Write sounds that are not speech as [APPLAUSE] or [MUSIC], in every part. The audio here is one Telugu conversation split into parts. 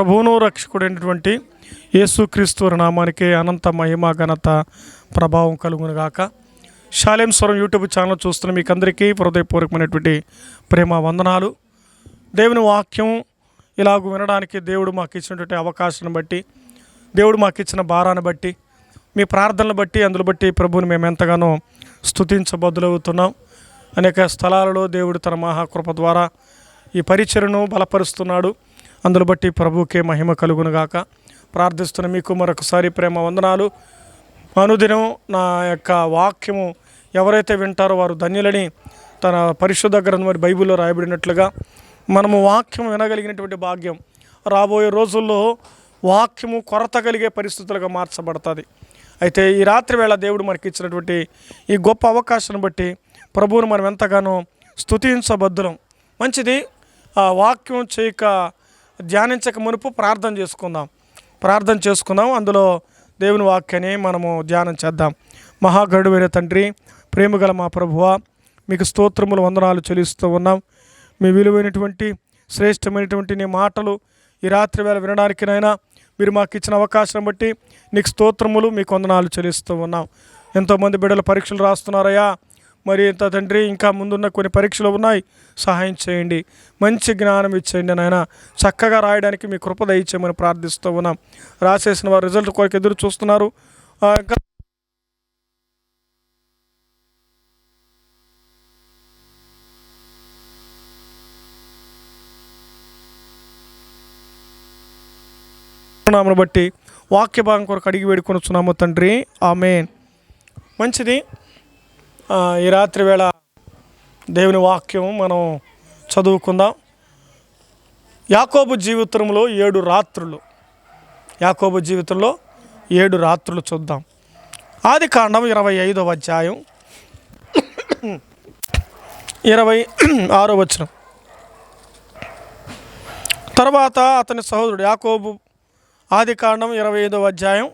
ప్రభువును రక్షకుడైనటువంటి యేసుక్రీస్తు నామానికి అనంత మహిమ ఘనత ప్రభావం కలుగును గాక. శాలేం స్వరం యూట్యూబ్ ఛానల్ చూస్తున్న మీకు అందరికీ హృదయపూర్వకమైనటువంటి ప్రేమ వందనాలు. దేవుని వాక్యం ఇలాగ వినడానికి దేవుడు మాకు ఇచ్చినటువంటి అవకాశాన్ని బట్టి దేవుడు మాకు ఇచ్చిన భారాన్ని బట్టి మీ ప్రార్థనలు బట్టి అందులో బట్టి ప్రభువుని మేము ఎంతగానో స్థుతించబద్దులవుతున్నాం అనేక స్థలాలలో దేవుడు తన మహాకృప ద్వారా ఈ పరిచయను బలపరుస్తున్నాడు. అందులో బట్టి ప్రభుకే మహిమ కలుగునుగాక. ప్రార్థిస్తున్న మీకు మరొకసారి ప్రేమ వందనాలు. అనుదినం నా యొక్క వాక్యము ఎవరైతే వింటారో వారు ధన్యులని తన పరిశుద్ధ గ్రంథం మరి బైబిల్లో రాయబడినట్లుగా మనము వాక్యం వినగలిగినటువంటి భాగ్యం రాబోయే రోజుల్లో వాక్యము కొరత కలిగే పరిస్థితులుగా మార్చబడుతుంది. అయితే ఈ రాత్రి వేళ దేవుడు మనకి ఇచ్చినటువంటి ఈ గొప్ప అవకాశాన్ని బట్టి ప్రభువును మనం ఎంతగానో స్తుతించబద్దులం. మంచిది ఆ వాక్యం చేయక ధ్యానించక మునుపు ప్రార్థన చేసుకుందాం. ప్రార్థన చేసుకుందాం. అందులో దేవుని వాక్యాన్ని మనము ధ్యానం చేద్దాం. మహాగరుడువైన తండ్రి ప్రేమగల మా ప్రభువ మీకు స్తోత్రములు వందనాలు చెల్లిస్తూ ఉన్నాం. మీ విలువైనటువంటి శ్రేష్టమైనటువంటి నీ మాటలు ఈ రాత్రి వేళ వినడానికినైనా మీరు మాకు ఇచ్చిన అవకాశం బట్టి నీకు స్తోత్రములు మీకు వందనాలు చెల్లిస్తూ ఉన్నాం. ఎంతోమంది బిడ్డలు పరీక్షలు రాస్తున్నారయ్యా. మరి ఇంత తండ్రి ఇంకా ముందున్న కొన్ని పరీక్షలు ఉన్నాయి. సహాయం చేయండి. మంచి జ్ఞానం ఇచ్చేయండి నాయన. చక్కగా రాయడానికి మీ కృప దయచేయమని ప్రార్థిస్తూ ఉన్నాం. రాసేసిన వారు రిజల్ట్ కొరకు ఎదురు చూస్తున్నారు. ఇంకా నామను బట్టి వాక్య భాగం కొరకు అడిగి వేడుకొనుచున్నాము తండ్రి. ఆమెన్. మంచిది. ఈ రాత్రి వేళ దేవుని వాక్యం మనం చదువుకుందాం. యాకోబు జీవితంలో ఏడు రాత్రులు. యాకోబు జీవితంలో ఏడు రాత్రులు చూద్దాం. ఆది కాండం ఇరవై ఐదవ అధ్యాయం. ఇరవై ఆరో వచనం. తర్వాత అతని సహోదరుడు యాకోబు ఆది కాండం ఇరవై ఐదవ అధ్యాయం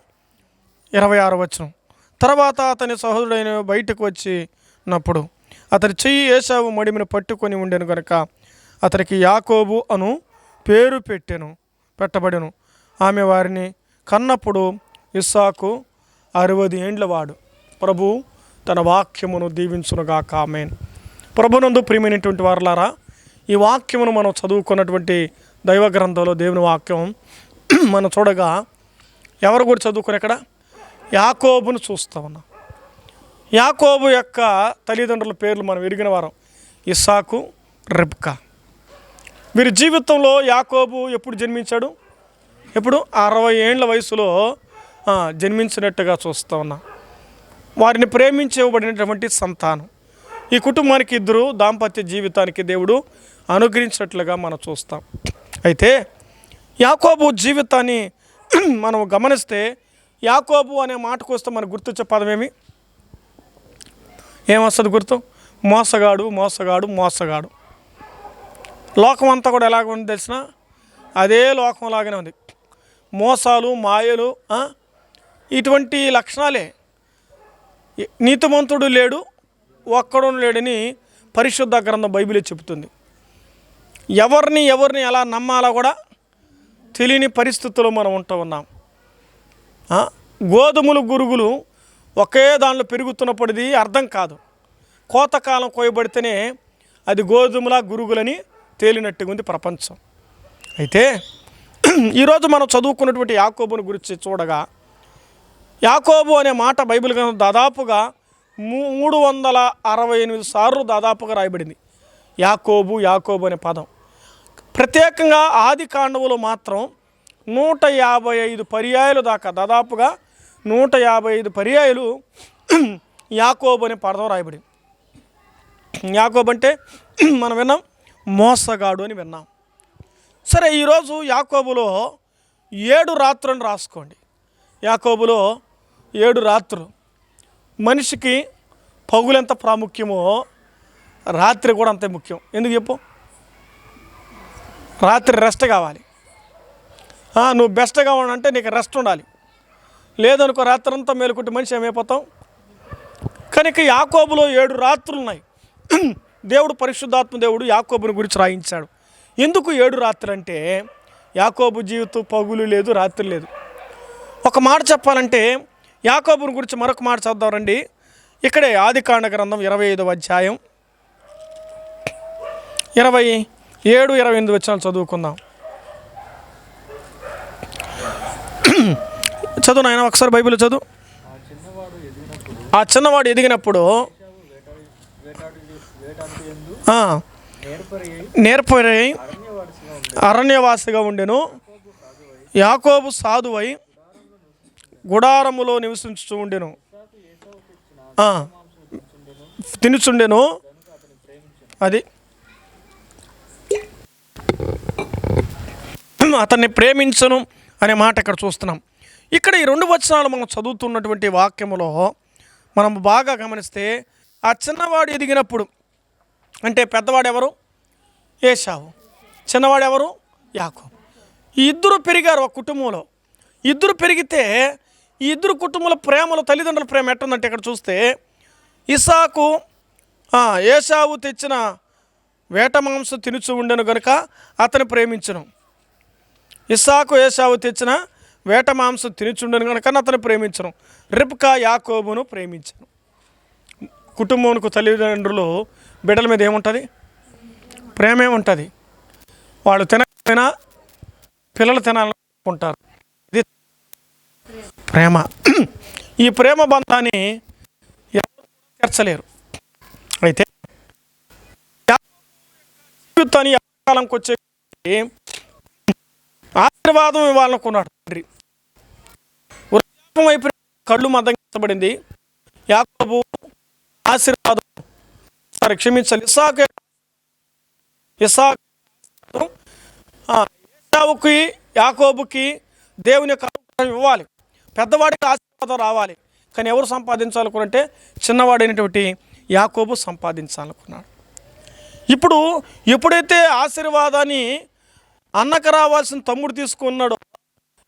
ఇరవై ఆరో వచనం. తర్వాత అతని సహోదరుడైన బయటకు వచ్చినప్పుడు అతని చెయ్యి ఏసావు మడిమిని పట్టుకొని ఉండెను గనుక అతనికి యాకోబు అను పేరు పెట్టెను పెట్టబడెను. ఆమె వారిని కన్నప్పుడు ఇస్సాకు అరవది ఏండ్లవాడు ప్రభు తన వాక్యమును దీవించునుగాక ఆమెన్. ప్రభునందు ప్రియమైనటువంటి వారులారా ఈ వాక్యమును మనం చదువుకున్నటువంటి దైవ గ్రంథంలో దేవుని వాక్యం మనం చూడగా ఎవరు కూడా చదువుకుని ఇక్కడ యాకోబును చూస్తా ఉన్నాం. యాకోబు యొక్క తల్లిదండ్రుల పేర్లు మనం ఎరిగిన వారం ఇస్సాకు రెబ్కా. వీరి జీవితంలో యాకోబు ఎప్పుడు జన్మించాడు? ఎప్పుడు? అరవై ఏండ్ల వయసులో జన్మించినట్టుగా చూస్తూ ఉన్నాం. వారిని ప్రేమించబడినటువంటి సంతానం. ఈ కుటుంబానికి ఇద్దరు దాంపత్య జీవితానికి దేవుడు అనుగ్రహించినట్లుగా మనం చూస్తాం. అయితే యాకోబు జీవితాన్ని మనం గమనిస్తే యాకోబు అనే మాటకు వస్తే మనకు గుర్తొచ్చే పదమేమి? ఏమొస్తుంది గుర్తు? మోసగాడు మోసగాడు మోసగాడు. లోకం అంతా కూడా ఎలాగ ఉంది తెలిసిన? అదే లోకం లాగానే ఉంది. మోసాలు మాయలు ఇటువంటి లక్షణాలే. నీతిమంతుడు లేడు ఒక్కడు లేడని పరిశుద్ధ గ్రంథం బైబిలే చెబుతుంది. ఎవరిని ఎవరిని ఎలా నమ్మాలో కూడా తెలియని పరిస్థితుల్లో మనం ఉంటూ ఉన్నాం. గోధుమలు గురుగులు ఒకే దానిలో పెరుగుతున్నప్పటిది అర్థం కాదు. కోతకాలం కోయబడితేనే అది గోధుమల గురుగులని తేలినట్టుగా ఉంది ప్రపంచం. అయితే [CLEARS THROAT] ఈరోజు మనం చదువుకున్నటువంటి యాకోబుని గురించి చూడగా యాకోబు అనే మాట బైబిల్ గ్రంథం దాదాపుగా మూడు వందల అరవై ఎనిమిది సార్లు దాదాపుగా రాయబడింది. యాకోబు యాకోబు అనే పదం. ప్రత్యేకంగా ఆది కాండవులో మాత్రం నూట యాభై ఐదు పర్యాయాలు దాకా దాదాపుగా నూట యాభై ఐదు పర్యాయాలు [CLEARS THROAT] యాకోబు అనే పడదం రాయబడింది. యాకోబు అంటే [CLEARS THROAT] మనం విన్నాం మోసగాడు అని విన్నాం. సరే ఈరోజు యాకోబులో ఏడు రాత్రులను రాసుకోండి. యాకోబులో ఏడు రాత్రులు. మనిషికి పగులు ఎంత ప్రాముఖ్యమో రాత్రి కూడా అంతే ముఖ్యం. ఎందుకు చెప్పు? రాత్రి రెస్ట్ కావాలి. నువ్వు బెస్ట్గా ఉండంటే నీకు రెస్ట్ ఉండాలి. లేదనుకో రాత్రంతా మేలుకుంటే మనిషి ఏమైపోతాం? కనుక యాకోబులో ఏడు రాత్రులు ఉన్నాయి దేవుడు పరిశుద్ధాత్మ దేవుడు యాకోబుని గురించి రాయించాడు. ఎందుకు ఏడు రాత్రులు అంటే యాకోబు జీవితం పగులు లేదు రాత్రి లేదు. ఒక మాట చెప్పాలంటే యాకోబుని గురించి మరొక మాట చదువుదాం రండి. ఇక్కడే ఆదికాండ గ్రంథం ఇరవై ఐదవ అధ్యాయం. ఇరవై ఏడు ఇరవై ఎనిమిది వచ్చిన చదువుకుందాం. చదువు నాయన ఒకసారి బైబిల్ చదువు. ఆ చిన్నవాడు ఎదిగినప్పుడు ఆ, నేర్పరి అరణ్యవాసిగా ఉండెను. యాకోబు సాధువై గుడారములో నివసించుతూ ఉండెను. తినుచుండెను. అది. అతన్ని ప్రేమించను అనే మాట ఇక్కడ చూస్తున్నాం. ఇక్కడ ఈ రెండు వచనాలు మనం చదువుతున్నటువంటి వాక్యములో మనం బాగా గమనిస్తే ఆ చిన్నవాడు ఎదిగినప్పుడు అంటే పెద్దవాడు ఎవరు? ఏషావు చిన్నవాడు ఎవరు? యాకో ఈ ఇద్దరు పెరిగారు ఒక కుటుంబంలో. ఇద్దరు పెరిగితే ఈ ఇద్దరు కుటుంబాల ప్రేమలో తల్లిదండ్రుల ప్రేమ ఎట్టుందంటే ఇక్కడ చూస్తే ఇసాకు ఏషావు తెచ్చిన వేట మాంసం తినుచు ఉండను గనుక అతను ప్రేమించను. ఇస్సాకు ఏషావు తెచ్చిన వేట మాంసం తినుచుండను కనుక అతను ప్రేమించను. రిప్కా యాకోబును ప్రేమించను. కుటుంబంకు తల్లిదండ్రులు బిడ్డల మీద ఏముంటుంది? ప్రేమే ఉంటుంది వాళ్ళు తినకపోయినా పిల్లలు తినాలనుకుంటారు. ఇది ప్రేమ. ఈ ప్రేమ బంధాన్ని ఎవరు తీర్చలేరు. అయితే జీవితాన్ని కాలంకి వచ్చే ఆశీర్వాదం ఇవ్వాలనుకున్నాడు తండ్రి. వృద్ధాప్యం కళ్ళు మద్దగించబడింది యాకోబు ఆశీర్వాదం సరే క్షమించాలి ఇసాకు ఇసాకు ఏసావుకి యాకోబుకి దేవుని యొక్క ఇవ్వాలి. పెద్దవాడికి ఆశీర్వాదం రావాలి. కానీ ఎవరు సంపాదించాలనుకున్నంటే చిన్నవాడైనటువంటి యాకోబు సంపాదించాలనుకున్నాడు. ఇప్పుడు ఎప్పుడైతే ఆశీర్వాదాన్ని అన్నకు రావాల్సిన తమ్ముడు తీసుకున్నాడు.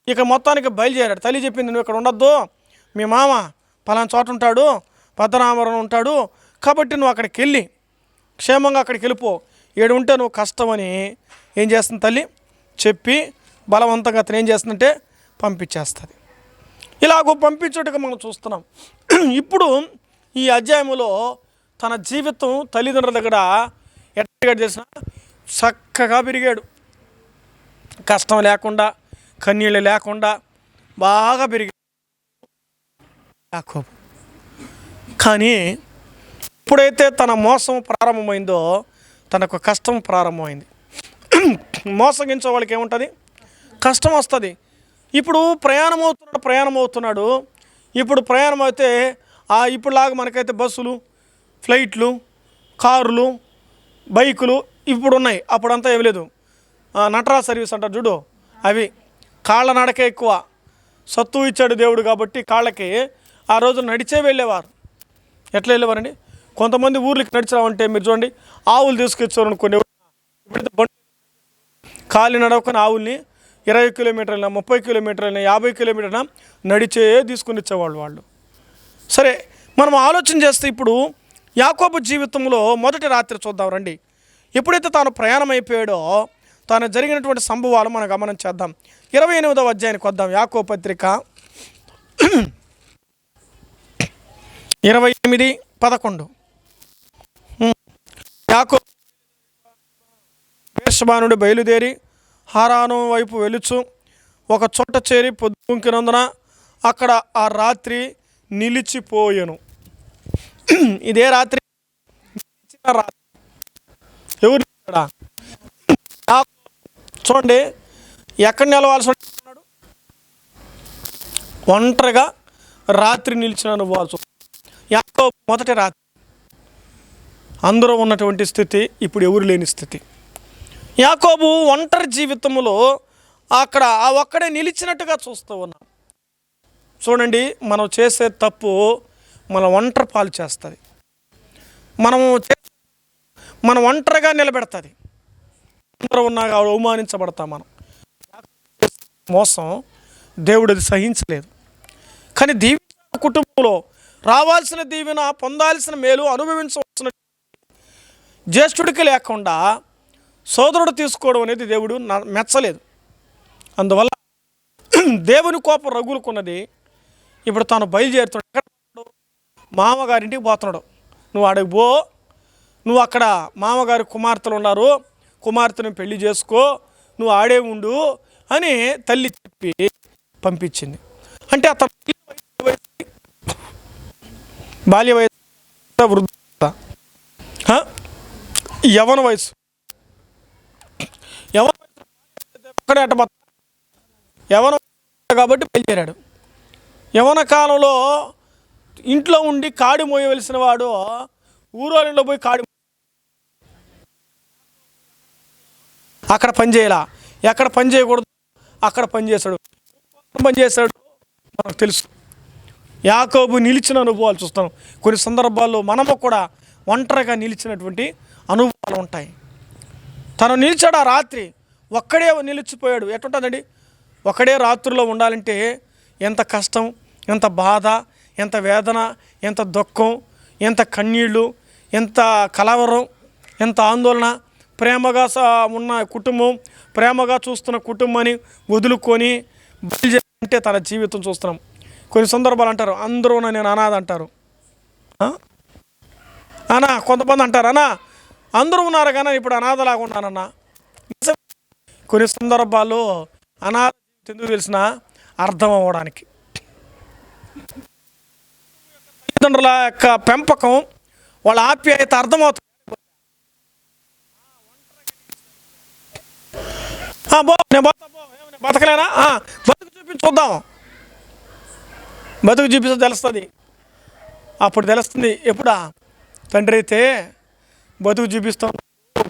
ఇక మొత్తానికి బయలుదేరాడు. తల్లి చెప్పింది నువ్వు ఇక్కడ ఉండొద్దు. మీ మామ పలానా చోట ఉంటాడు పద్మనాభరం ఉంటాడు. కాబట్టి నువ్వు అక్కడికి వెళ్ళి క్షేమంగా అక్కడికి వెళ్ళిపో. ఏడు ఉంటే నువ్వు కష్టమని ఏం చేస్తుంది తల్లి? చెప్పి బలవంతంగా అతను ఏం చేస్తుందంటే పంపించేస్తుంది. ఇలాగో పంపించుటకు మనం చూస్తున్నాం. [CLEARS THROAT] ఇప్పుడు ఈ అధ్యాయంలో తన జీవితం తల్లిదండ్రుల దగ్గర ఎట్టగా చేసిన చక్కగా పెరిగాడు. కష్టం లేకుండా కన్నీళ్ళు లేకుండా బాగా పెరిగి యాకోబు. కానీ ఎప్పుడైతే తన మోసం ప్రారంభమైందో తనకు కష్టం ప్రారంభమైంది. మోసగించే వాళ్ళకి ఏముంటుంది? కష్టం వస్తుంది. ఇప్పుడు ప్రయాణం అవుతున్నాడు ప్రయాణం అవుతున్నాడు ఇప్పుడు ప్రయాణం అయితే ఆ ఇప్పుడులాగా మనకైతే బస్సులు ఫ్లైట్లు కార్లు బైకులు ఇప్పుడు ఉన్నాయి అప్పుడంతా ఏం లేదు. ఆ, నటరా సర్వీస్ అంటారు చూడు. అవి కాళ్ళ నడకే ఎక్కువ. సత్తు ఇచ్చాడు దేవుడు కాబట్టి కాళ్ళకి ఆ రోజు నడిచే వెళ్ళేవారు. ఎట్లా వెళ్ళేవారండి? కొంతమంది ఊర్లకి నడిచామంటే మీరు చూడండి ఆవులు తీసుకొచ్చారు కొన్ని కాలి నడవకొని ఆవుల్ని ఇరవై కిలోమీటర్లైనా ముప్పై కిలోమీటర్లైనా యాభై కిలోమీటర్లైనా నడిచే తీసుకుని ఇచ్చేవాళ్ళు వాళ్ళు. సరే మనం ఆలోచన చేస్తే ఇప్పుడు యాకోబు జీవితంలో మొదటి రాత్రి చూద్దాం రండి. ఎప్పుడైతే తాను ప్రయాణం అయిపోయాడో తాను జరిగినటువంటి సంభవాలు మనం గమనం చేద్దాం. ఇరవై ఎనిమిదవ అధ్యాయానికి వద్దాం యాకో పత్రిక ఇరవై ఎనిమిది పదకొండు. యాకో వేషబానుడు బయలుదేరి హారాను వైపు వెలుచు ఒక చోట చేరి పొద్దుకినందున అక్కడ ఆ రాత్రి నిలిచిపోయెను. ఇదే రాత్రి రాత్రి. ఎవరు ఇక్కడ చూడండి ఎక్కడ నిలవాల్సి ఉన్నాడు. ఒంటరిగా రాత్రి నిలిచిన అనుభవాల్సి ఎంతో మొదటి రాత్రి. అందరూ ఉన్నటువంటి స్థితి ఇప్పుడు ఎవరు లేని స్థితి. యాకోబు ఒంటరి జీవితంలో అక్కడ ఆ ఒక్కడే నిలిచినట్టుగా చూస్తూ ఉన్నాం చూడండి మనం చేసే తప్పు మన ఒంటరి పాలు చేస్తుంది. మనము చే- మనం ఒంటరిగా నిలబెడుతుంది. అందరూ ఉన్నాక అవమానించబడతాం మనం. మోసం దేవుడు అది సహించలేదు. కానీ దీవెన కుటుంబంలో రావాల్సిన దీవెన పొందాల్సిన మేలు అనుభవించవలసిన జ్యేష్ఠుడికి లేకుండా సోదరుడు తీసుకోవడం అనేది దేవుడు న- మెచ్చలేదు. అందువల్ల దేవుని కోపం రగులుకున్నది ఇప్పుడు తాను బయలుదేరుతున్నాడు. మామగారింటికి పోతున్నాడు. నువ్వు అడిగి పో. నువ్వు అక్కడ మామగారి కుమార్తెలు ఉన్నారు. కుమార్తెను పెళ్ళి చేసుకో నువ్వు ఆడే ఉండు అని తల్లి చెప్పి పంపించింది. అంటే అతను బాల్య వయసు వృద్ధ యవన వయసు యవన ఒక్కడే అట్ట యవన కాబట్టి బయలుదేరాడు. యవన కాలంలో ఇంట్లో ఉండి కాడి మోయవలసిన వాడు ఊరోళ్ళలో పోయి కాడి అక్కడ పని చేయాల? ఎక్కడ పని చేయకూడదు? అక్కడ పని చేశాడు పని చేశాడు మనకు తెలుసు. యాకోబు నిలిచిన అనుభవాలు చూస్తాం. కొన్ని సందర్భాల్లో మనము కూడా ఒంటరిగా నిలిచినటువంటి అనుభవాలు ఉంటాయి. తను నిలిచాడు ఆ రాత్రి? ఒక్కడే నిలిచిపోయాడు. ఎట్టుంటుందండి ఒక్కడే రాత్రిలో ఉండాలంటే ఎంత కష్టం ఎంత బాధ ఎంత వేదన ఎంత దుఃఖం ఎంత కన్నీళ్ళు ఎంత కలవరం ఎంత ఆందోళన ప్రేమగా స- ఉన్న కుటుంబం ప్రేమగా చూస్తున్న కుటుంబాన్ని వదులుకొని అంటే తన జీవితం చూస్తున్నాం. కొన్ని సందర్భాలు అంటారు అందరూ నేను అనాథ అంటారు. అన్నా కొంతమంది అంటారు అన్నా అందరూ ఉన్నారు కానీ ఇప్పుడు అనాథలాగా ఉన్నానన్నా కొన్ని సందర్భాల్లో అనాథ ఎందుకు తెలిసిన అర్థం అవ్వడానికి. తల్లిదండ్రుల యొక్క పెంపకం వాళ్ళ ఆప్యాయత అర్థమవుతుంది ఆ, బో నేను బతకలేనా? బతుకు చూపించి చూద్దాం. బతుకు చూపిస్తే తెలుస్తుంది. అప్పుడు తెలుస్తుంది ఎప్పుడా? తండ్రి అయితే బతుకు చూపిస్తాం.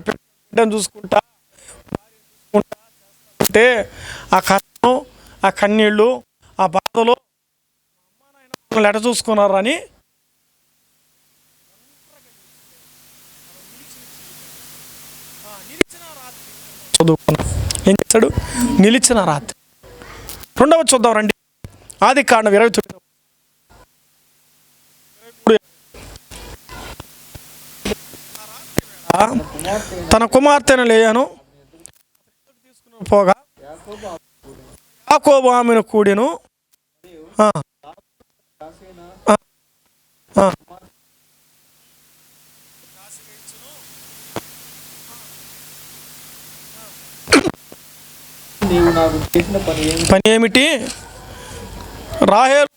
బిడ్డను చూసుకుంటా అంటే ఆ కష్టం ఆ కన్నీళ్ళు ఆ బాధలు లెట చూసుకున్నారని చదువు చేశాడు నిలిచిన రాత్రి. రెండవ చూద్దాం రండి. ఆది కాండం ఇరవై తొమ్మిది. తన కుమార్తెను లేయను. తీసుకుని పోగా యాకోబు ఆమెను కూడిను ఆ. ఆ. ఆ. నీవు నాకు చేసిన పని ఏమిటి? రాహేలు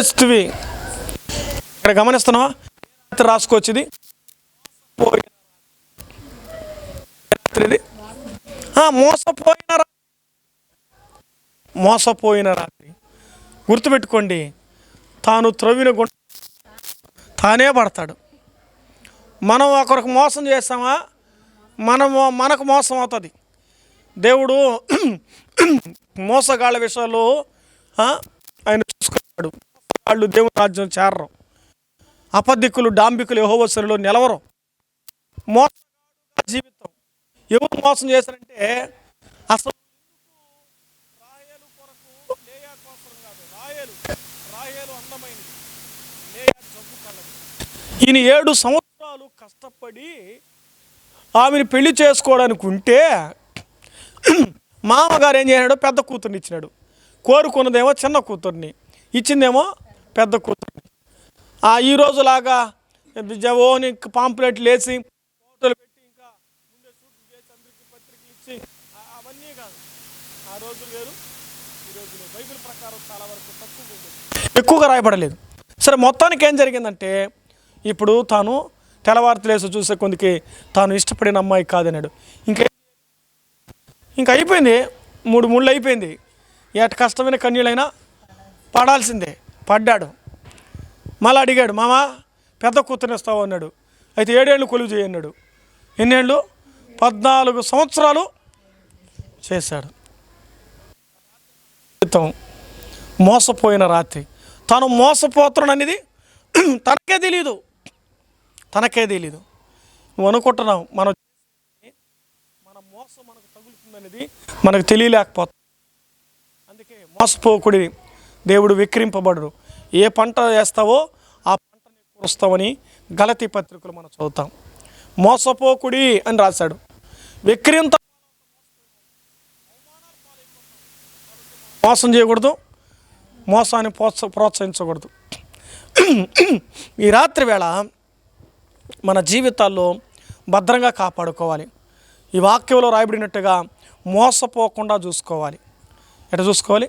చేస్తువి. ఇక్కడ గమనిస్తున్నావా? రాసుకోవచ్చుది రాసుకొచ్చింది. మోసపోయిన మోసపోయిన రాత్రి. గుర్తుపెట్టుకోండి తాను త్రవ్విన గుంట తానే పడతాడు. మనం ఒకరికి మోసం చేస్తామా? మనము మనకు మోసం అవుతుంది. దేవుడు [CLEARS THROAT] మోసగాళ్ళ విషయాలు ఆయన చూసుకున్నాడు. వాళ్ళు దేవుని రాజ్యం చేరరు. అపధికులు డాంబికులు యహోవసరులు నిలవరు. మోసగాడు జీవితం. ఎవరు మోసం చేశారంటే అసలు రాయేలు కొరకు లేయా కోసం కాదు. అందమైనది లేయా జబ్బు కలది. ఈయన ఏడు సంవత్సరాలు కష్టపడి ఆమెను పెళ్ళి చేసుకోవడానికి ఉంటే మామగారు ఏం చేశాడు? పెద్ద కూతుర్ని ఇచ్చినాడు. కోరుకున్నదేమో చిన్న కూతుర్ని. ఇచ్చిందేమో పెద్ద కూతుర్ని. ఆ ఈ రోజులాగా జవోని పాంప్లెట్లు వేసి ఫోటోలు పెట్టి ఇంకా ముందే షూట్లు చేసి అందరికీ పత్రికలు ఇచ్చి అవన్నీ కాదు. ఆ రోజులు వేరు ఈ రోజులు బైబిల్ ప్రకారం చాలా వరకు తక్కువ ఎక్కువగా రాయబడలేదు. సరే మొత్తానికి ఏం జరిగిందంటే ఇప్పుడు తాను తెల్లవారుతు లేసి చూసే కొందికి తాను ఇష్టపడిన అమ్మాయి కాదన్నాడు. ఇంకా ఇంకా అయిపోయింది. మూడు ముళ్ళు అయిపోయింది. ఎట కష్టమైన కన్యలైనా పడాల్సిందే. పడ్డాడు. మళ్ళీ అడిగాడు మామ పెద్ద కూతురునిస్తావు అన్నాడు. అయితే ఏడేళ్ళు కొలువు చేయన్నాడు ఎన్నేళ్ళు? పద్నాలుగు సంవత్సరాలు చేశాడు. జీవితం మోసపోయిన రాత్రి. తాను మోసపోతున్నాడనేది తనకే తెలియదు తనకే తెలియదు నువ్వు అనుకుంటున్నావు మనం మన మోసం మనకు తగులుతుందనేది మనకు తెలియలేకపోతుంది. అందుకే మోసపోకుడి దేవుడు విక్రింపబడరు. ఏ పంట వేస్తావో ఆ పంటని కురుస్తావని గలతీ పత్రికలు మనం చదువుతాం. మోసపోకుడి అని రాశాడు. విక్రింత మోసం చేయకూడదు. మోసాన్ని ప్రోత్స ప్రోత్సహించకూడదు. ఈ రాత్రి వేళ మన జీవితాల్లో భద్రంగా కాపాడుకోవాలి ఈ వాక్యంలో రాయబడినట్టుగా మోసపోకుండా చూసుకోవాలి ఎట్లా చూసుకోవాలి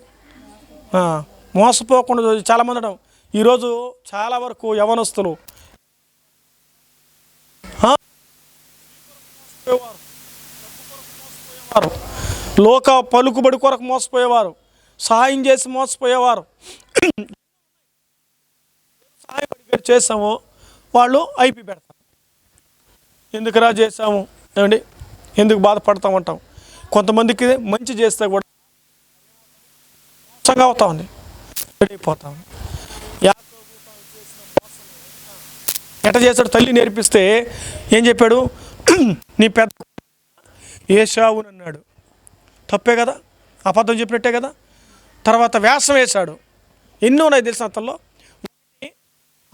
మోసపోకుండా చాలామంది ఈరోజు చాలా వరకు యవనస్తులు లోక పలుకుబడి కొరకు మోసపోయేవారు సహాయం చేసి మోసపోయేవారు సహాయం అడిగారు చేసాము వాళ్ళు ఐపీ పెడతారు ఎందుకురా చేసాము ఏమండి? ఎందుకు బాధపడతాం అంటాం? కొంతమందికి మంచి చేస్తే కూడా మోసంగా అవుతామండి. అయిపోతాం ఎట చేశాడు తల్లి నేర్పిస్తే ఏం చెప్పాడు? నీ పెద్ద ఏషావుని అన్నాడు. తప్పే కదా? అబద్ధం చెప్పినట్టే కదా? తర్వాత వ్యాసం వేశాడు. ఎన్నో ఉన్నాయి తెలిసిన అతల్లో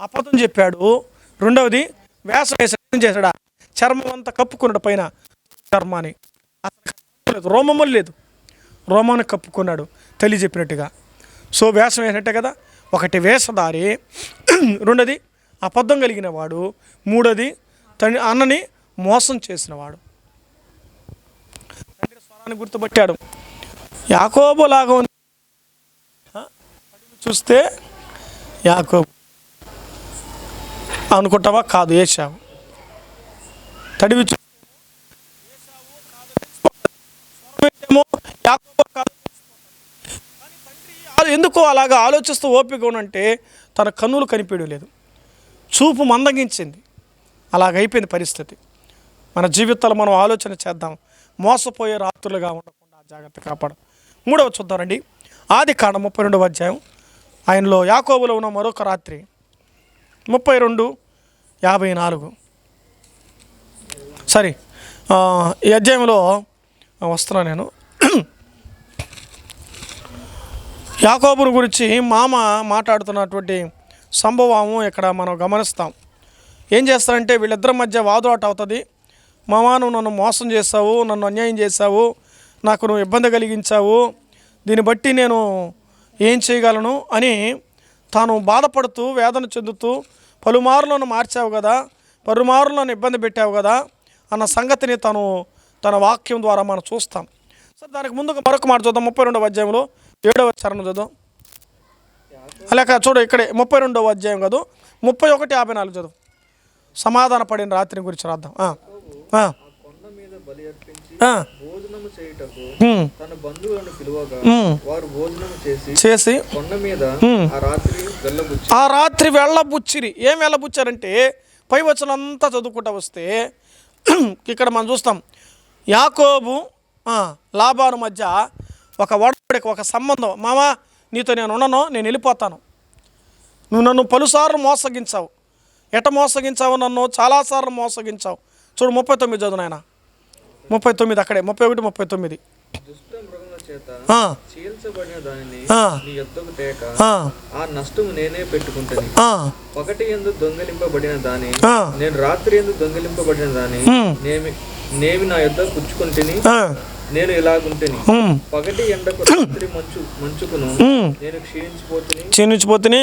అబద్ధం చెప్పాడు. రెండవది వ్యాసం వేసాడు చేశాడా? చర్మం అంతా కప్పుకున్నాడు పైన చర్మాన్ని. లేదు రోమము లేదు. రోమాన్ని కప్పుకున్నాడు తల్లి చెప్పినట్టుగా. సో వేషం వేసినట్టే కదా? ఒకటి వేషధారి రెండోది అబద్ధం కలిగిన వాడు మూడోది తండ్రి అన్నని మోసం చేసినవాడు తండ్రి స్వరాన్ని గుర్తుపట్టాడు. యాకోబు లాగా ఉంది. చూస్తే యాకోబు అనుకుంటావా? కాదు ఏషావు తడివి ఎందుకో అలాగా ఆలోచిస్తూ ఓపిక ఉనంటే తన కన్నులు కనిపించలేదు చూపు మందగించింది. అలాగైపోయింది పరిస్థితి. మన జీవితాలు మనం ఆలోచన చేద్దాం. మోసపోయే రాత్రులుగా ఉండకుండా జాగ్రత్త కాపాడు. మూడవ చూద్దామండి ఆది కాండ ముప్పై రెండవ అధ్యాయం. ఆయనలో యాకోబులో ఉన్న మరొక రాత్రి. ముప్పై రెండు యాభై నాలుగు. సరే ఈ అధ్యాయంలో వస్తున్నా నేను. యాకోబుని గురించి మామ మాట్లాడుతున్నటువంటి సంభవము ఇక్కడ మనం గమనిస్తాం. ఏం చేస్తారంటే వీళ్ళిద్దరి మధ్య వాదులాట అవుతుంది. మామ నువ్వు నన్ను మోసం చేస్తావు నన్ను అన్యాయం చేసావు నాకు నువ్వు ఇబ్బంది కలిగించావు దీన్ని బట్టి నేను ఏం చేయగలను అని తాను బాధపడుతూ వేదన చెందుతూ పలుమార్లు మార్చావు కదా పలుమార్లు ఇబ్బంది పెట్టావు కదా అన్న సంగతిని తను తన వాక్యం ద్వారా మనం చూస్తాం. సరే దానికి ముందుగా మరొక మాట చూద్దాం. ముప్పై రెండవ అధ్యాయంలో ఏడవ చరణం చూద్దాం. అలాగ చూడు ఇక్కడే ముప్పై రెండవ అధ్యాయం కాదు ముప్పై ఒకటి యాభై నాలుగు చదువు. సమాధాన పడిన రాత్రి గురించి రాద్దాం. మీద చేసి మీద. ఆ రాత్రి వెళ్ళబుచ్చిరి. ఏం వెళ్ళబుచ్చారంటే పై వచనంతా చదువుకుంటా వస్తే [CLEARS THROAT] ఇక్కడ మనం చూస్తాం. యాకోబు లాభాను మధ్య ఒక వడబడిక ఒక సంబంధం. మామా నీతో నేను ఉండను నేను వెళ్ళిపోతాను. నువ్వు నన్ను పలుసార్లు మోసగించావు. ఎట మోసగించావు నన్ను? చాలాసార్లు మోసగించావు. చూడు ముప్పై తొమ్మిది చదువు నాయన. ముప్పై తొమ్మిది అక్కడే. ముప్పై ఒకటి ముప్పై తొమ్మిది. చీల్చబడిన దానిని. నీ యొద్దకు తేక ఆ, నష్టము నేనే పెట్టుకుంటాను. ఆ, ఒకటి ఎందు దొంగలింపబడిన దాని నేను రాత్రి ఎందు దొంగలింపబడిన దాని నేమి నేమి నా యొద్ద పుచ్చుకుంటుని నేను ఇలాగుంటేని. పగటి ఎండకు రాత్రి మంచు మంచుకును. నేను క్షీణించిపోతుని క్షీణించిపోతేనే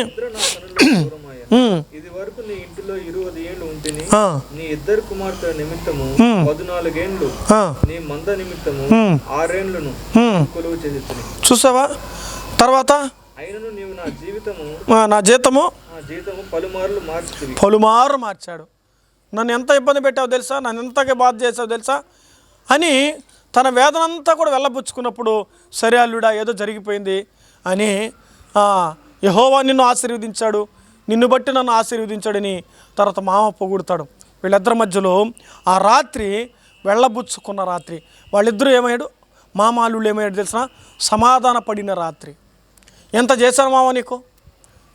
ఇది వరకు నీ ఇంటిలో ఇరువది ఏళ్ళు ఉంటిని ఆ, నీ ఇద్దరు కుమార్తెల నిమిత్తము. పద్నాలుగేండ్లు నీ మంద నిమిత్తము. ఆరేండ్లను. కొలువు చేసి చూసావా? తర్వాత? అయినను నీవు నా జీవితము నా జీతము? జీతము పలుమార్లు మార్చితివి. పలుమారు మార్చాడు. నన్ను ఎంత ఇబ్బంది పెట్టావు తెలుసా? నన్ను ఎంతగా బాధ చేసావు తెలుసా? అని తన వేదనంతా కూడా వెళ్ళబుచ్చుకున్నప్పుడు సరే అల్లుడా ఏదో జరిగిపోయింది అని యెహోవా నిన్ను ఆశీర్వదించాడు. నిన్ను బట్టి నన్ను ఆశీర్వదించాడని తర్వాత మామ పొగుడతాడు. వీళ్ళిద్దరి మధ్యలో ఆ రాత్రి వెళ్ళబుచ్చుకున్న రాత్రి. వాళ్ళిద్దరూ ఏమయ్యాడు? మామ ఏమయ్యాడు తెలిసిన సమాధాన పడిన రాత్రి. ఎంత చేశారు మామ నీకు?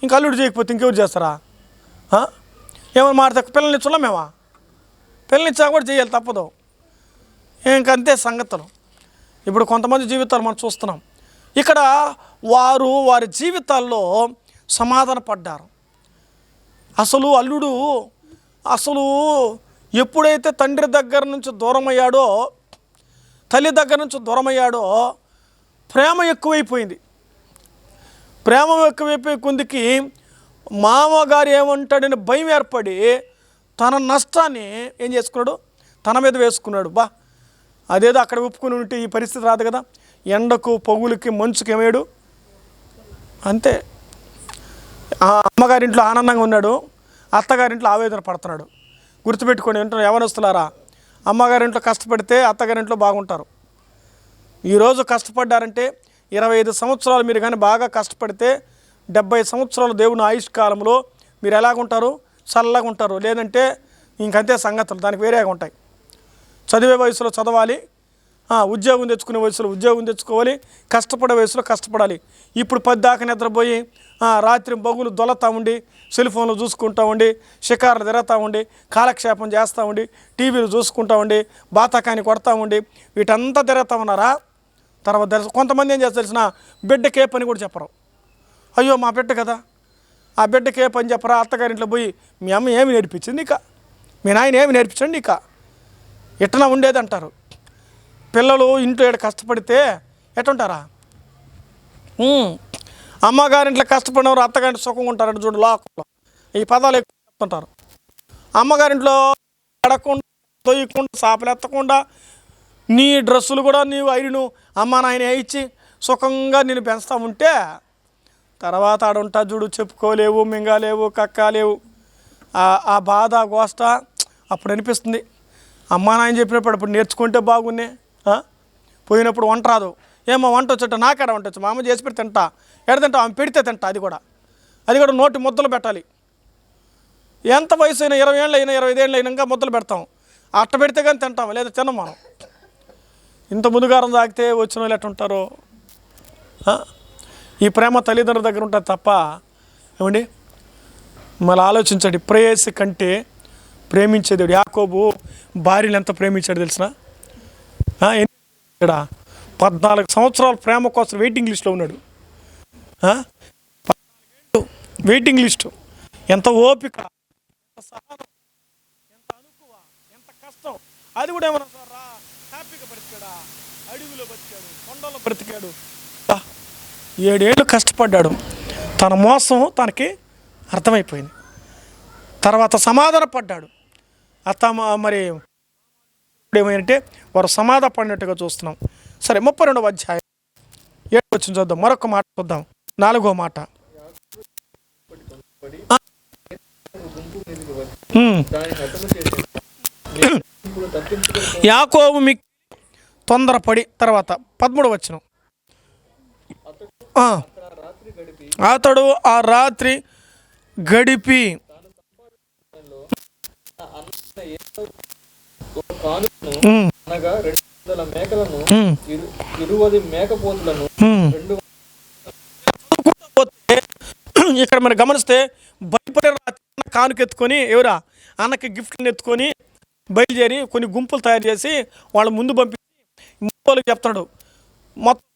ఇంకా అల్లుడు చేయకపోతే ఇంకెవరు చేస్తారా? ఆ? ఏమని పిల్లల్ని చుల్లమేమా పిల్లనిచ్చా కూడా చేయాలి తప్పదు. ఇంకంతే సంగతులు. ఇప్పుడు కొంతమంది జీవితాలు మనం చూస్తున్నాం. ఇక్కడ వారు వారి జీవితాల్లో సమాధాన పడ్డారు. అసలు అల్లుడు అసలు ఎప్పుడైతే తండ్రి దగ్గర నుంచి దూరమయ్యాడో తల్లి దగ్గర నుంచి దూరమయ్యాడో ప్రేమ ఎక్కువైపోయింది. ప్రేమ ఎక్కువైపోయి కొందికి మామగారు ఏమంటాడని భయం ఏర్పడి తన నష్టాన్ని ఏం చేసుకున్నాడు? తన మీద వేసుకున్నాడు. బా అదేదో అక్కడ ఒప్పుకుని ఉంటే ఈ పరిస్థితి రాదు కదా. ఎండకు పొగులకి మంచుకి ఏమయ్యాడు అంతే. అమ్మగారింట్లో ఆనందంగా ఉన్నాడు. అత్తగారింట్లో ఆవేదన పడుతున్నాడు. గుర్తుపెట్టుకోండి ఏంటో యవనస్తులారా అమ్మగారింట్లో కష్టపడితే అత్తగారింట్లో బాగుంటారు. ఈరోజు కష్టపడ్డారంటే ఇరవై ఐదు సంవత్సరాలు మీరు కానీ బాగా కష్టపడితే డెబ్బై సంవత్సరాలు దేవుని ఆయుష్ కాలంలో మీరు ఎలాగుంటారు? చల్లగా ఉంటారు లేదంటే ఇంకంతే సంగతులు దానికి వేరేగా ఉంటాయి. చదివే వయసులో చదవాలి ఉద్యోగం తెచ్చుకునే వయసులో ఉద్యోగం తెచ్చుకోవాలి కష్టపడే వయసులో కష్టపడాలి. ఇప్పుడు పద్దాకా నిద్రపోయి రాత్రి బొగులు దొలతా ఉండి సెల్ ఫోన్లు చూసుకుంటా ఉండి షికారులు తిరుగుతూ ఉండి కాలక్షేపం చేస్తూ ఉండి టీవీలు చూసుకుంటా ఉండి బాతకాన్ని కొడతా ఉండి వీటంతా తిరుగుతూ ఉన్నారా? తర్వాత తెలుసు కొంతమంది ఏం చేస్తారు తెలిసిన బిడ్డకి ఏ పని కూడా చెప్పరు. అయ్యో మా బిడ్డ కదా. ఆ బిడ్డకి ఏ పని చెప్పరా అత్తగారింట్లో పోయి మీ అమ్మ ఏమి నేర్పించింది ఇక? మీ నాయన ఏమి నేర్పించండి ఇక? ఇట్లా ఉండేది అంటారు పిల్లలు ఇంట్లో ఈడ కష్టపడితే ఎట్టుంటారా అమ్మగారింట్లో కష్టపడినవారు అత్తగారింటి సుఖంగా ఉంటారంట చూడు లోకంలో. ఈ పదాలు ఎక్కువ చెప్తుంటారు. అమ్మగారింట్లో అడగకుండా తొయ్యకుండా సాపలు ఎత్తకుండా నీ డ్రెస్సులు కూడా నీవు ఐరును అమ్మ నాయన ఇచ్చి సుఖంగా నేను పెంచుతా ఉంటే తర్వాత ఆడుంటా చూడు చెప్పుకోలేవు మింగాలేవు కక్కాలేవు. ఆ- ఆ బాధ గోష్ట అప్పుడు అనిపిస్తుంది. అమ్మా నాయన చెప్పినప్పుడు అప్పుడు నేర్చుకుంటే బాగున్నాయి పోయినప్పుడు వంట రాదు. ఏమో వంట వచ్చట నాకాడ వంట వచ్చు మా అమ్మ చేసి పెడితే తింటా. ఎడ తింటా ఆమె పెడితే తింటా అది కూడా. అది కూడా నోటి ముద్దలు పెట్టాలి. ఎంత వయసు అయినా ఇరవై ఏళ్ళు అయినా ఇరవై ఐదేళ్ళు అయినా ఇంకా ముద్దలు పెడతాం. అట్ట పెడితే కానీ తింటాం లేదా తినం మనం. ఇంత ముందుగారం తాగితే వచ్చిన వాళ్ళు ఎట్ట ఉంటారు? ఈ ప్రేమ తల్లిదండ్రుల దగ్గర ఉంటుంది తప్ప ఏమండి? మళ్ళీ ఆలోచించండి. ప్రేయసి కంటే ప్రేమించేదేవుడు యాకోబు భార్యలు ఎంత ప్రేమించాడు తెలిసిన? ఇక్కడ పద్నాలుగు సంవత్సరాల ప్రేమ కోసం వెయిటింగ్ లిస్ట్లో ఉన్నాడు. Waiting list. ఎంత ఓపిక ఎంత సహనం ఎంత అనుకువ ఎంత కష్టం. అది కూడా ఏమన్నా సార్ రా హ్యాపీగా బ్రతికాడా? అడవిలో బ్రతికాడు కొండలో బ్రతికాడు. ఏడేళ్ళు కష్టపడ్డాడు. తన మోసం తనకి అర్థమైపోయింది. తర్వాత సమాధాన పడ్డాడు అత్త మరి ఇప్పుడు ఏమైందంటే వారు సమాధాన పడినట్టుగా చూస్తున్నాం. సరే ముప్పై రెండవ అధ్యాయం. ఏడు వచ్చిన చూద్దాం. మరొక మాట చూద్దాం. నాలుగో మాట. యాకోబు మీ తొందరపడి తర్వాత పదమూడు వచ్చిన అతడు ఆ రాత్రి గడిపి కానుకను ఉమ్, అనగా రెండు వందల మేకలను ఉమ్, ఇరు ఇరువది మేకపోతులను ఉమ్. రెండు పోతే ఇక్కడ మనం గమనిస్తే భయపడే కానుకెత్తుకొని ఎవరా? అన్నకి గిఫ్ట్ని ఎత్తుకొని బయలుదేరి కొన్ని గుంపులు తయారు చేసి వాళ్ళ ముందు పంపించి వాళ్ళకి చెప్తాడు. మొత్తం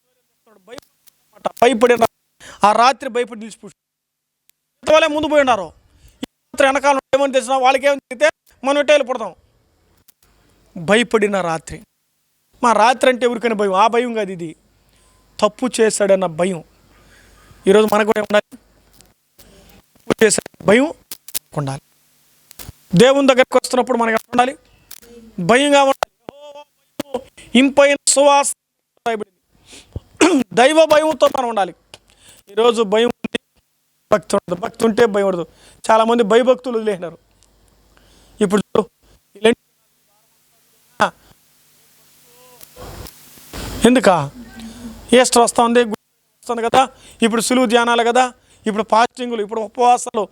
భయపడ భయపడిన ఆ రాత్రి భయపడి నిలిచిపోయి వాళ్ళే ముందు పోయి ఉన్నారు. రాత్రి వెనకాల ఏమని తెలిసినా వాళ్ళకి ఏమని తెలిస్తే మనం వెళ్ళిపోతాం భయపడిన రాత్రి. మా రాత్రి అంటే ఎవరికైనా భయం? ఆ భయం కాదు ఇది. తప్పు చేశాడన్న భయం. ఈరోజు మనకు కూడా ఉండాలి. తప్పు చేసే భయం ఉండాలి. దేవుని దగ్గరికి వస్తున్నప్పుడు మనకి ఉండాలి? భయంగా ఉండాలి. ఇంపైన సువాసన దైవ భయంతో మనం ఉండాలి. ఈరోజు భయం ఉంది. భక్తి ఉండదు. భక్తి ఉంటే భయం ఉండదు. చాలామంది భయభక్తులు వదిలేసినారు. ఇప్పుడు ఇలాంటి- ఎందుకా? ఈస్టర్ వస్తుంది వస్తుంది కదా? ఇప్పుడు సులువు ధ్యానాలు కదా? ఇప్పుడు ఫాస్టింగ్లు ఇప్పుడు ఉపవాసాలు.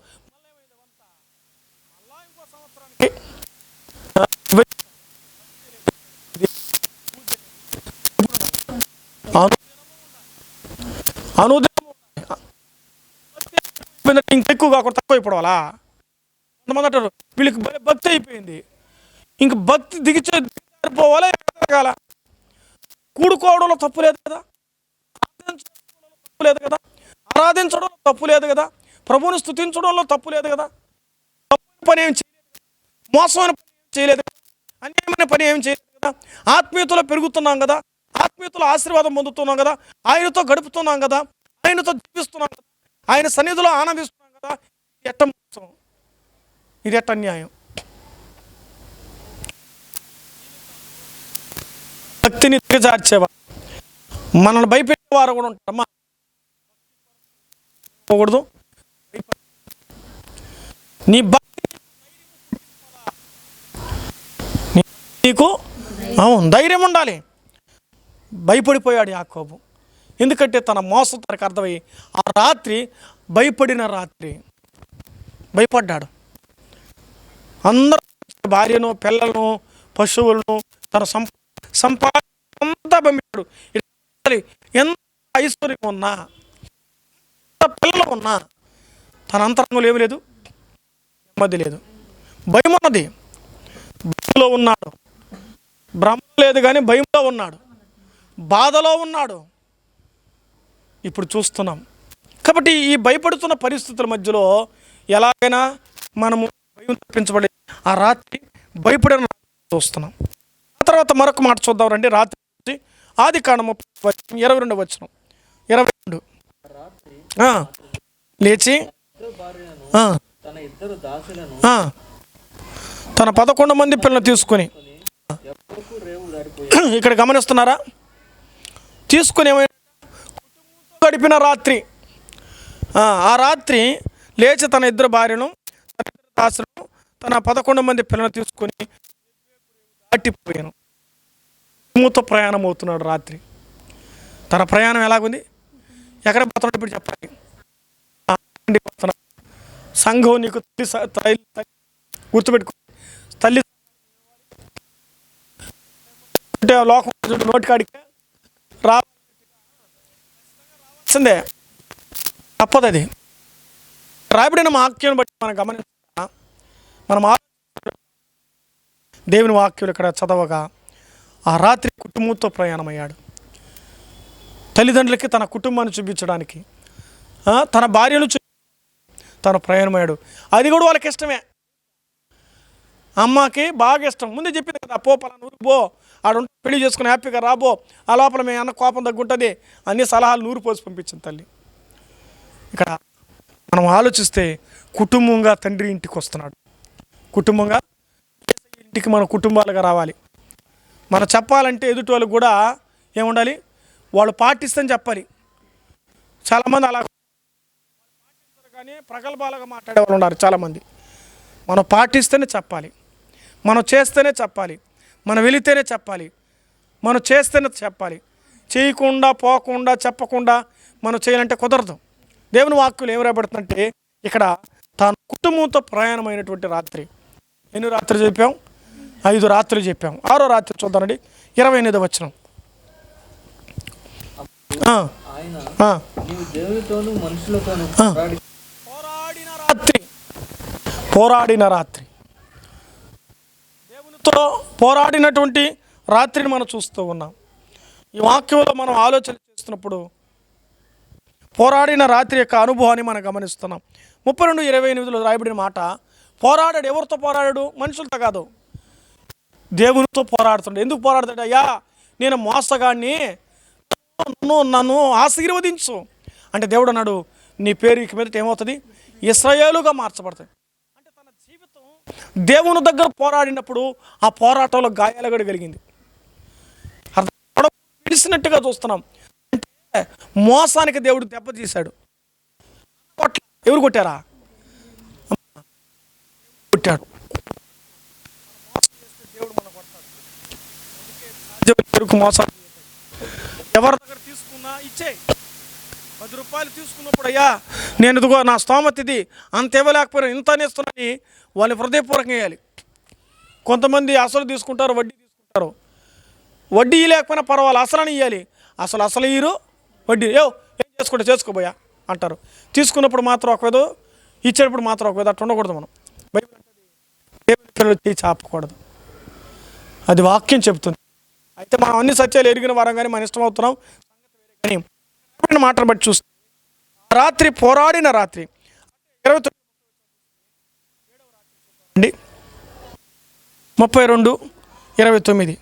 అను- ఇంకెక్కువ కాకుండా తక్కువ అయిపోవాలా కొంతమంది అంటారు వీళ్ళకి భక్తి అయిపోయింది. ఇంక భక్తి దిగిచే పోవాలా కూడుకోవడంలో తప్పు లేదు కదా? తప్పు లేదు కదా? ఆరాధించడంలో తప్పు లేదు కదా? ప్రభువుని స్థుతించడంలో తప్పు లేదు కదా? తప్పు పని ఏం చేయలేదు మోసమైన పని ఏం చేయలేదు అన్యాయమైన పని ఏం చేయలేదు కదా? కదా ఆత్మీయతలో పెరుగుతున్నాం కదా? ఆత్మీయతలో ఆశీర్వాదం పొందుతున్నాం కదా? ఆయనతో గడుపుతున్నాం కదా? ఆయనతో జీవిస్తున్నాం కదా? ఆయన సన్నిధిలో ఆనందిస్తున్నాం కదా? ఎట్ట మోసం? ఇది ఎట్ట అన్యాయం? భక్తిని దిగజార్చేవారు. మనల్ని భయపెట్టేవారు కూడా ఉంటారమ్మా పోకూడదు. నీ భక్తి నీకు అవును ధైర్యం ఉండాలి. భయపడిపోయాడు యాకోబు. ఎందుకంటే తన మోసం తనకు అర్థమయ్యి ఆ రాత్రి భయపడిన రాత్రి భయపడ్డాడు. అందరూ భార్యను పిల్లలను పశువులను తన సంప సంపాదంతా పంపించాడు. ఎంత ఐశ్వర్యం ఉన్నా ఎంత పిల్లలు ఉన్నా తన అంతరంగంలో ఏమీ లేదు నెమ్మది లేదు. భయం ఉన్నది. భయంలో ఉన్నాడు. భ్రమ లేదు కానీ భయంలో ఉన్నాడు. బాధలో ఉన్నాడు. ఇప్పుడు చూస్తున్నాం. కాబట్టి ఈ భయపడుతున్న పరిస్థితుల మధ్యలో ఎలాగైనా మనము భయం తప్పించబడి ఆ రాత్రి భయపడిన చూస్తున్నాం. తర్వాత మరొక మాట చూద్దాం రండి. రాత్రి ఆది కాండము ఇరవై రెండు వచ్చిన ఇరవై రెండు. లేచి. తన పదకొండు మంది పిల్లలు తీసుకొని. ఇక్కడ గమనిస్తున్నారా? తీసుకుని ఏమైనా గడిపిన రాత్రి. ఆ, ఆ రాత్రి లేచి తన ఇద్దరు భార్యను తన ఇద్దరు దాసులను తన పదకొండు మంది పిల్లలు తీసుకొని దాటిపోయాను. కుటుంబంతో ప్రయాణం అవుతున్నాడు రాత్రి. తన ప్రయాణం ఎలాగుంది? ఎక్కడ పోతున్నాడు ఇప్పుడు చెప్పాలి సంఘం నీకు తల్లి తల్లి గుర్తుపెట్టుకో. తల్లి అంటే లోకం చూడు నోటి కాడికి రావాల్సిందే తప్పదు అది. రాబడిన వాక్యం బట్టి మనం గమనించ మనం దేవుని వాక్యులు ఇక్కడ చదవగా ఆ రాత్రి కుటుంబంతో ప్రయాణమయ్యాడు. తల్లిదండ్రులకి తన కుటుంబాన్ని చూపించడానికి తన భార్యను చూ తను ప్రయాణమయ్యాడు. అది కూడా వాళ్ళకి ఇష్టమే. అమ్మకి బాగా ఇష్టం. ముందే చెప్పింది కదా పో పలానా ఊరికి పో. పెళ్ళి చేసుకుని హ్యాపీగా రాబో ఆ లోపల మీ అన్న కోపం తగ్గుంటుంది. అన్ని సలహాలు నూరు పోసి పంపించింది తల్లి. ఇక్కడ మనం ఆలోచిస్తే కుటుంబంగా తండ్రి ఇంటికి వస్తున్నాడు. కుటుంబంగా ఇంటికి మన కుటుంబాలుగా రావాలి. మనం చెప్పాలంటే ఎదుటి వాళ్ళకి కూడా ఏముండాలి? వాళ్ళు పాటిస్తని చెప్పాలి. చాలామంది అలా కానీ ప్రగల్భాలుగా మాట్లాడే వాళ్ళు ఉన్నారు చాలామంది. మనం పాటిస్తేనే చెప్పాలి. మనం చేస్తేనే చెప్పాలి. మనం వెళితేనే చెప్పాలి. మనం చేస్తేనే చెప్పాలి. చేయకుండా పోకుండా చెప్పకుండా మనం చేయాలంటే కుదరదు. దేవుని వాక్యులు ఏం రాబడుతుందంటే ఇక్కడ తాను కుటుంబంతో ప్రయాణమైనటువంటి రాత్రి. ఎన్ని రాత్రి చెప్పాం? ఐదు రాత్రులు చెప్పాం ఆరో రాత్రి చూద్దామండి ఇరవై ఎనిమిది వచ్చిన పోరాడిన రాత్రి. పోరాడిన రాత్రి. దేవునితో పోరాడినటువంటి రాత్రిని మనం చూస్తూ ఉన్నాం. ఈ వాక్యంలో మనం ఆలోచన చేస్తున్నప్పుడు పోరాడిన రాత్రి యొక్క అనుభవాన్ని మనం గమనిస్తున్నాం. ముప్పై రెండు ఇరవై ఎనిమిదిలో రాయబడిన మాట పోరాడాడు ఎవరితో పోరాడాడు? మనుషులతో కాదు. దేవునితో పోరాడుతుండే. ఎందుకు పోరాడుతాడు? అయ్యా నేను మోసగాడిని నన్ను నన్ను ఆశీర్వదించు. అంటే దేవుడు అన్నాడు నీ పేరు ఇక మీదట ఏమవుతుంది? ఇస్రాయేలుగా మార్చబడుతుంది అంటే తన జీవితం దేవుని దగ్గర పోరాడినప్పుడు ఆ పోరాటంలో గాయాలు కలిగింది. అర్థం పిలిచినట్టుగా చూస్తున్నాం. అంటే మోసానికి దేవుడు దెబ్బతీశాడు ఎవరు కొట్టారా? కొట్టాడు దేవుడు మనం కొడతాడు అందుకే మోసం ఎవరి దగ్గర తీసుకున్నా ఇచ్చే. పది రూపాయలు తీసుకున్నప్పుడు అయ్యా నేను ఇదిగో నా స్తోమత ఇది అంత ఇవ్వలేకపోయినా ఇంత అనేస్తున్నాని వాళ్ళని హృదయపూర్వకంగా వేయాలి. కొంతమంది అసలు తీసుకుంటారు వడ్డీ తీసుకుంటారు. వడ్డీ లేకపోయినా పర్వాలేదు అసలు ఇవ్వాలి అసలు అసలు ఇయ్యరు వడ్డీ ఏవ్ ఏం చేసుకుంటే చేసుకోబోయా అంటారు. తీసుకున్నప్పుడు మాత్రం ఒక విధం ఇచ్చేటప్పుడు మాత్రం ఒక విధం అట్లా ఉండకూడదు మనం. బైబిల్ చేయి చాపకూడదు. అది వాక్యం చెబుతుంది అయితే మనం అన్ని సత్యాలు ఎరిగిన వారం కానీ మన ఇష్టం అవుతున్నాం. కానీ మాటలు బట్టి చూస్తే రాత్రి పోరాడిన రాత్రి. ఇరవై తొమ్మిది అండి. ముప్పై రెండు ఇరవై తొమ్మిది.